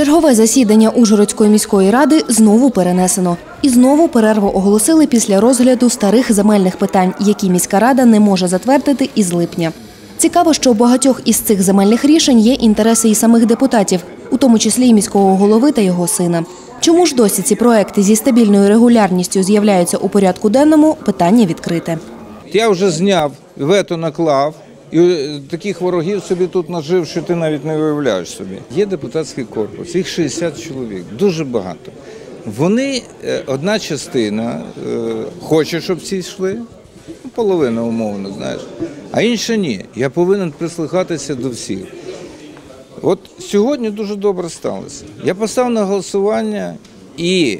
Чергове засідання Ужгородської міської ради знову перенесено. І знову перерву оголосили після розгляду старих земельних питань, які міська рада не може затвердити із липня. Цікаво, що у багатьох із цих земельних рішень є інтереси і самих депутатів, у тому числі і міського голови та його сина. Чому ж досі ці проекти зі стабільною регулярністю з'являються у порядку денному? Питання відкрите. Я вже зняв, вето наклав, і е, таких ворогів собі тут нажив, що ти навіть не уявляєш собі. Є депутатський корпус, їх 60 чоловік, дуже багато. Вони, е, одна частина е, хоче, щоб ці йшли, ну, половина умовно, знаєш, а інша ні. Я повинен прислухатися до всіх. От сьогодні дуже добре сталося. Я поставив на голосування і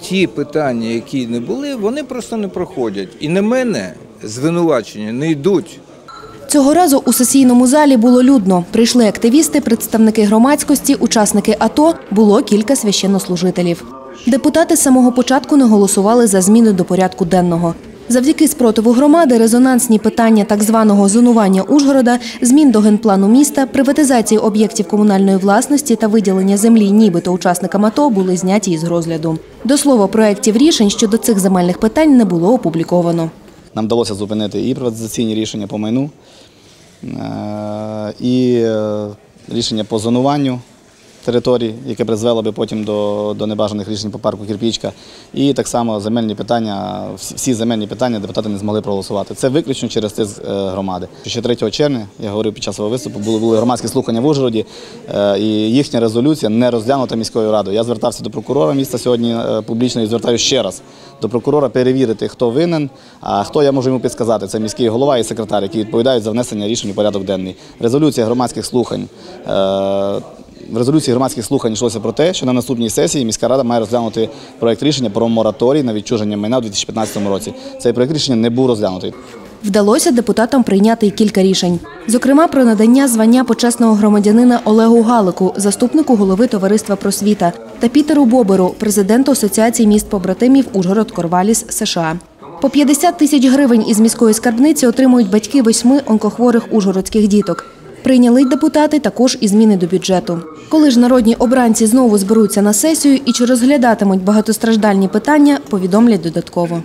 ті питання, які не були, вони просто не проходять. І на мене звинувачення не йдуть. Цього разу у сесійному залі було людно. Прийшли активісти, представники громадськості, учасники АТО, було кілька священнослужителів. Депутати з самого початку не голосували за зміни до порядку денного. Завдяки спротиву громади резонансні питання так званого зонування Ужгорода, змін до генплану міста, приватизації об'єктів комунальної власності та виділення землі нібито учасникам АТО були зняті із розгляду. До слова, проєктів рішень щодо цих земельних питань не було опубліковано. Нам вдалося зупинити і приватизаційні рішення по майну, е, і е, рішення по зонуванню територій, яке призвело би потім до, до небажаних рішень по парку Кірпічка. І так само земельні питання, всі- земельні питання депутати не змогли проголосувати. Це виключно через тиск е, громади. Ще 3 червня, я говорив під час свого виступу, були, були громадські слухання в Ужгороді, е, і їхня резолюція не розглянута міською радою. Я звертався до прокурора міста сьогодні е, публічно і звертаю ще раз до прокурора перевірити, хто винен, а хто я можу йому підсказати. Це міський голова і секретар, які відповідають за внесення рішень у порядок денний. Резолюція громадських слухань. В резолюції громадських слухань йшлося про те, що на наступній сесії міська рада має розглянути проект рішення про мораторій на відчуження майна у 2015 році. Цей проект рішення не був розглянутий. Вдалося депутатам прийняти й кілька рішень. Зокрема, про надання звання почесного громадянина Олегу Галику, заступнику голови товариства просвіта, та Пітеру Боберу, президенту Асоціації міст побратимів Ужгород Корваліс США. По 50 тисяч гривень із міської скарбниці отримують батьки восьми онкохворих ужгородських діток. Прийняли депутати також і зміни до бюджету. Коли ж народні обранці знову зберуться на сесію і чи розглядатимуть багатостраждальні питання, повідомлять додатково.